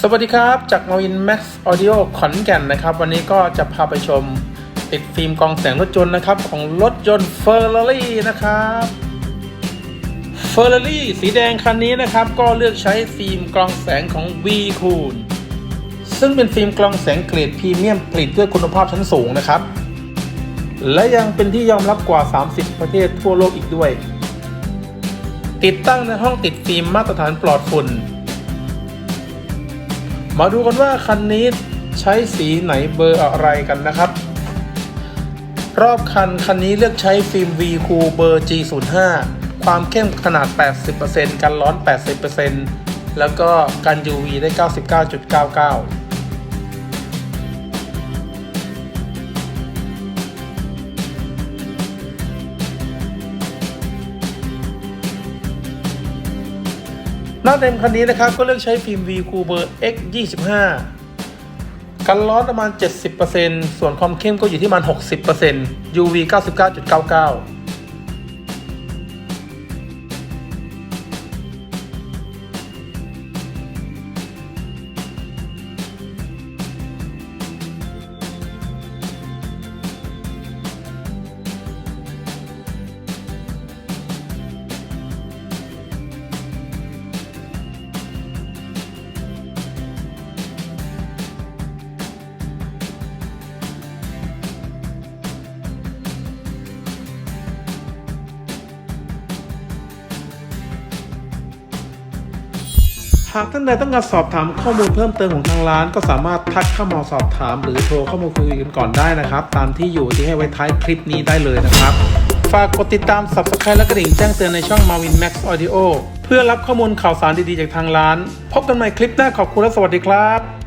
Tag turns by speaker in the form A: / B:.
A: สวัสดีครับจากมาวิน Max Audio ขอนแก่นนะครับ วันนี้ก็จะพาไปชมติดฟิล์มกรองแสงรถยนต์นะครับ ของรถยนต์ Ferrari นะครับ Ferrari สีแดงคันนี้นะครับ ก็เลือกใช้ฟิล์มกรองแสงของ V Cool ซึ่งเป็นฟิล์มกรองแสงเกรดพรีเมียมผลิตด้วยคุณภาพชั้นสูงนะครับ และยังเป็นที่ยอมรับกว่า 30 ประเทศทั่วโลกอีกด้วย ติดตั้งในห้องติดฟิล์มมาตรฐานปลอดฝุ่น มาดูกันว่าคันนี้ใช้สีไหนเบอร์อะไรกันนะครับ รอบคันคันนี้เลือกใช้ฟิล์ม V ีคูเบอร์ G05 ความเข้มขนาด 80%กันร้อน 80%แล้วก็กัน UV ได้ 99.99 หน้าเต็มคันนี้นะครับก็เลือกใช้ฟิล์ม V Cooper X25 กันร้อนประมาณ 70%ส่วนความเข้มก็อยู่ที่ประมาณ60% UV 99.99 หากท่านใดต้องการสอบถามข้อมูลเพิ่มเติมของทางร้าน ก็สามารถทักเข้ามาสอบถาม หรือโทรเข้ามาคุยกันก่อนได้นะครับ ตามที่อยู่ที่ให้ไว้ท้ายคลิปนี้ได้เลยนะครับ ฝากกดติดตาม Subscribe และกระดิ่งแจ้งเตือนในช่อง Marvin Max Audio เพื่อรับข้อมูลข่าวสารดีๆจากทางร้าน พบกันใหม่คลิปหน้าขอบคุณและสวัสดีครับ